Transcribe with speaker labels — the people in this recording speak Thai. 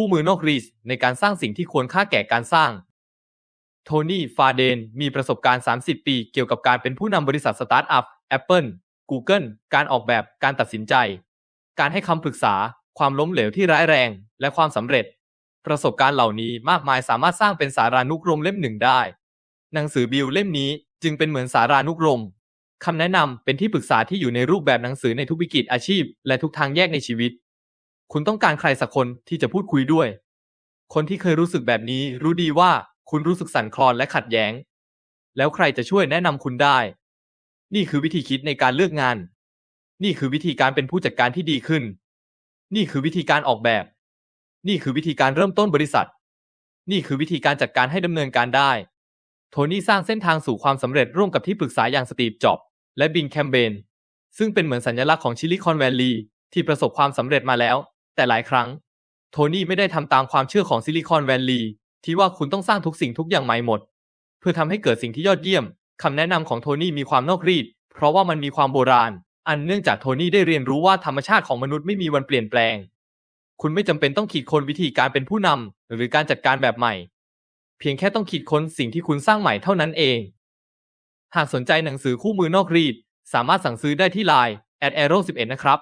Speaker 1: คู่มือนอกรีสในการสร้างสิ่งที่ควรค่าแก่การสร้าง โทนี่ ฟาเดน มีประสบการณ์ 30 ปี เกี่ยวกับการเป็นผู้นำบริษัทสตาร์ทอัพ Apple Google การออกแบบ การตัดสินใจ การให้คำปรึกษา ความล้มเหลวที่ร้ายแรง และความสำเร็จ ประสบการณ์เหล่านี้มากมายสามารถสร้างเป็นสารานุกรมเล่มหนึ่งได้ หนังสือบิลเล่มนี้จึงเป็นเหมือนสารานุกรมคำแนะนำเป็นที่ปรึกษาที่อยู่ในรูปแบบหนังสือในทุกวิกฤตอาชีพ และทุกทางแยกในชีวิต คุณต้องการใครสักคนที่จะพูดคุยด้วย คนที่เคยรู้สึกแบบนี้รู้ดีว่าคุณรู้สึกสั่นคลอนและขัดแย้ง แล้วใครจะช่วยแนะนำคุณได้ นี่คือวิธีคิดในการเลือกงาน นี่คือวิธีการเป็นผู้จัดการที่ดีขึ้น นี่คือวิธีการออกแบบ นี่คือวิธีการเริ่มต้นบริษัท นี่คือวิธีการจัดการให้ดำเนินการได้ โทนี่สร้างเส้นทางสู่ความสำเร็จร่วมกับที่ปรึกษาอย่างสตีฟ จ็อบส์และบิงแคมเบนซึ่งเป็นเหมือนสัญลักษณ์ของชิลิคอนแวลลีย์ที่ประสบความสำเร็จมาแล้ว แต่หลายครั้ง โทนี่ไม่ได้ทำตามความเชื่อของซิลิคอนแวลลีย์ที่ว่าคุณต้องสร้างทุกสิ่งทุกอย่างใหม่หมด เพื่อทำให้เกิดสิ่งที่ยอดเยี่ยมคำแนะนำของโทนี่มีความนอกรีด เพราะว่ามันมีความโบราณ อันเนื่องจากโทนี่ได้เรียนรู้ว่าธรรมชาติของมนุษย์ไม่มีวันเปลี่ยนแปลง คุณไม่จำเป็นต้องคิดคนวิธีการเป็นผู้นำหรือการจัดการแบบใหม่ เพียงแค่ต้องคิดค้นสิ่งที่คุณสร้างใหม่เท่านั้นเอง หากสนใจหนังสือคู่มือนอกรีด สามารถสั่งซื้อได้ที่ไลน์ at arrow 11นะครับ